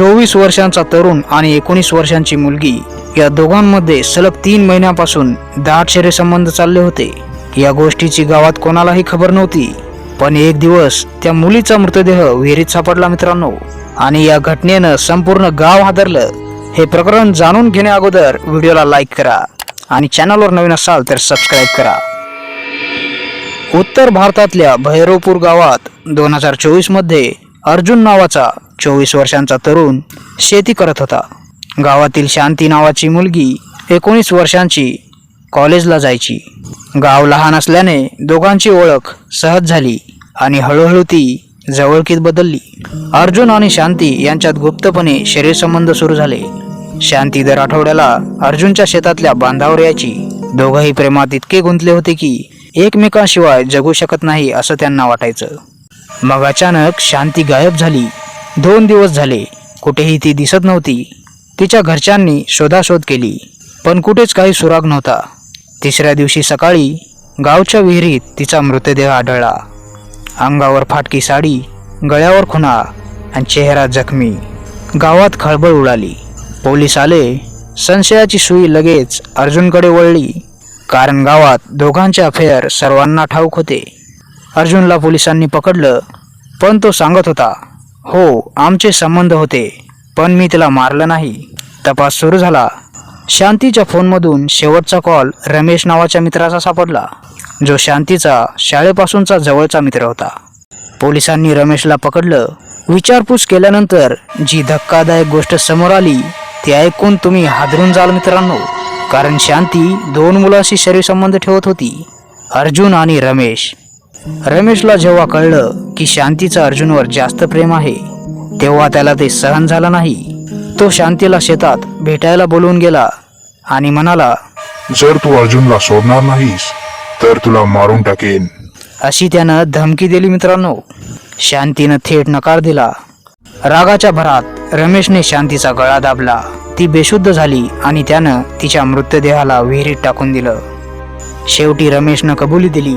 चोवीस वर्षांचा तरुण आणि एकोणीस वर्षांची मुलगी या दोघांमध्ये सलग तीन महिन्यापासून दाट शरीर संबंध चालले होते. या गोष्टीची गावात कोणालाही खबर नव्हती पण एक दिवस त्या मुलीचा मृतदेह विहिरीत सापडला मित्रांनो आणि या घटनेनं संपूर्ण गाव हादरलं. हे प्रकरण जाणून घेण्या अगोदर व्हिडिओला लाईक करा आणि चॅनलवर नवीन असाल तर सबस्क्राईब करा. उत्तर भारतातल्या भैरवपूर गावात दोन हजार चोवीसमध्ये अर्जुन नावाचा चोवीस वर्षांचा तरुण शेती करत होता. गावातील शांती नावाची मुलगी एकोणीस वर्षांची कॉलेजला जायची. गाव लहान असल्याने दोघांची ओळख सहज झाली आणि हळूहळू ती जवळकीत बदलली. अर्जुन आणि शांती यांच्यात गुप्तपणे शरीर संबंध सुरू झाले. शांती दर आठवड्याला अर्जुनच्या शेतातल्या बांधावर यायची. दोघंही प्रेमात इतके गुंतले होते की एकमेकांशिवाय जगू शकत नाही असं त्यांना वाटायचं. मग अचानक शांती गायब झाली. दोन दिवस झाले. कुठेही ती दिसत नव्हती. तिच्या घरच्यांनी शोधाशोध केली. पण कुठेच काही सुराग नव्हता. तिसऱ्या दिवशी सकाळी गावच्या विहिरीत तिचा मृतदेह आढळला. अंगावर फाटकी साडी गळ्यावर खुणा आणि चेहरा जखमी. गावात खळबळ उडाली. पोलीस आले. संशयाची सुई लगेच अर्जुनकडे वळली. कारण गावात दोघांचे अफेअर सर्वांना ठाऊक होते. अर्जुनला पोलिसांनी पकडलं पण तो सांगत होता हो आमचे संबंध होते पण मी तिला मारलं नाही. तपास सुरू झाला. शांतीच्या फोनमधून शेवटचा कॉल रमेश नावाच्या मित्राचा सापडला जो शांतीचा शाळेपासूनचा जवळचा मित्र होता. पोलिसांनी रमेशला पकडलं. विचारपूस केल्यानंतर जी धक्कादायक गोष्ट समोर आली ती ऐकून तुम्ही हादरून जाल मित्रांनो कारण शांती दोन मुलाशी शरीर संबंध ठेवत होती अर्जुन आणि रमेश. रमेशला जेव्हा कळलं की शांतीचं अर्जुनवर जास्त प्रेम आहे तेव्हा त्याला ते सहन झालं नाही. तो शांतीला शेतात भेटायला बोलवून गेला आणि म्हणाला जर तू अर्जुनला सोडणार नाहीस तर तुला मारून टाकेन. अशी त्यानं धमकी दिली मित्रांनो. शांतीनं थेट नकार दिला. रागाच्या भरात रमेशने शांतीचा गळा दाबला. ती बेशुद्ध झाली आणि त्यानं तिच्या मृतदेहाला विहिरीत टाकून दिलं. शेवटी रमेशनं कबुली दिली.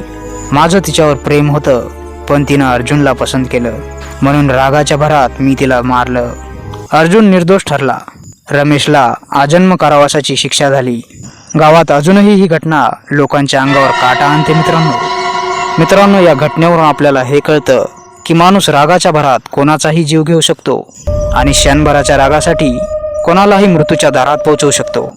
माझं तिच्यावर प्रेम होतं पण तिनं अर्जुनला पसंत केलं. म्हणून रागाच्या भरात मी तिला मारलं. अर्जुन निर्दोष ठरला. रमेशला आजन्म कारावासाची शिक्षा झाली. गावात अजूनही ही घटना लोकांच्या अंगावर काटा आणते मित्रांनो. मित्रांनो या घटनेवरून आपल्याला हे कळतं की माणूस रागाच्या भरात कोणाचाही जीव घेऊ शकतो आणि क्षणभराच्या रागासाठी कोणालाही मृत्यूच्या दारात पोहोचवू शकतो.